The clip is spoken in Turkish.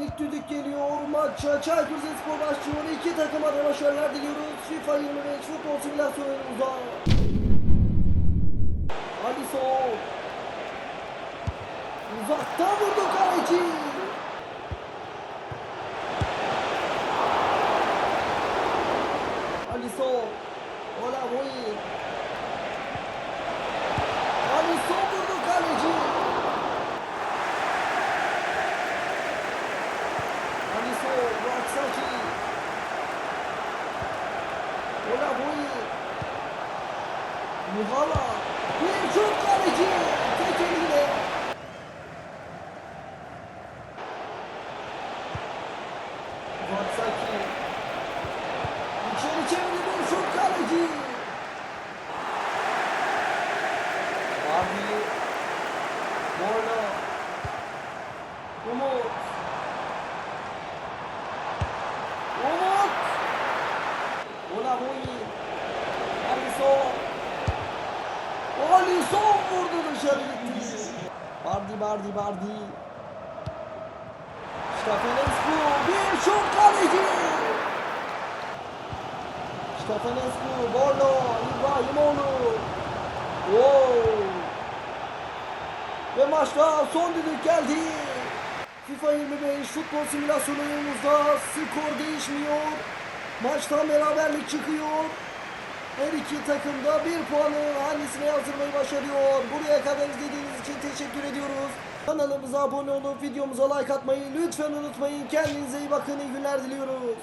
İlk düdük geliyor. Maça Çaykur Rizespor başlıyor. İki takıma da başarılar diliyoruz. FIFA 25 futbol simülasyonumuzda. Alisson. Uzaktan vurdu kaleci. Alisson. Ola Boyi. Alisson vurdu kaleci. Alisson, Baksaki. Ola Boyi. Muhala. Bir şut kaleci. Tek eliyle. Baksaki. İçeri çevirdi bir şut kaleci. Abi. Borna. Alisson vurdu dışarı gitti. Bardi Bardi Bardi. Stefanescu bir şut kaleci. Stefanescu, Borno, İbrahimoğlu. Wow. Ve maçta son düdük geldi. FIFA 25 futbol simülasyonumuzda skor değişmiyor. Maçtan beraberlik çıkıyor. Her iki takım da bir puanı hangisine yazdırmayı başarıyor. Buraya kadar izlediğiniz için teşekkür ediyoruz. Kanalımıza abone olup videomuza like atmayı lütfen unutmayın. Kendinize iyi bakın. İyi günler diliyoruz.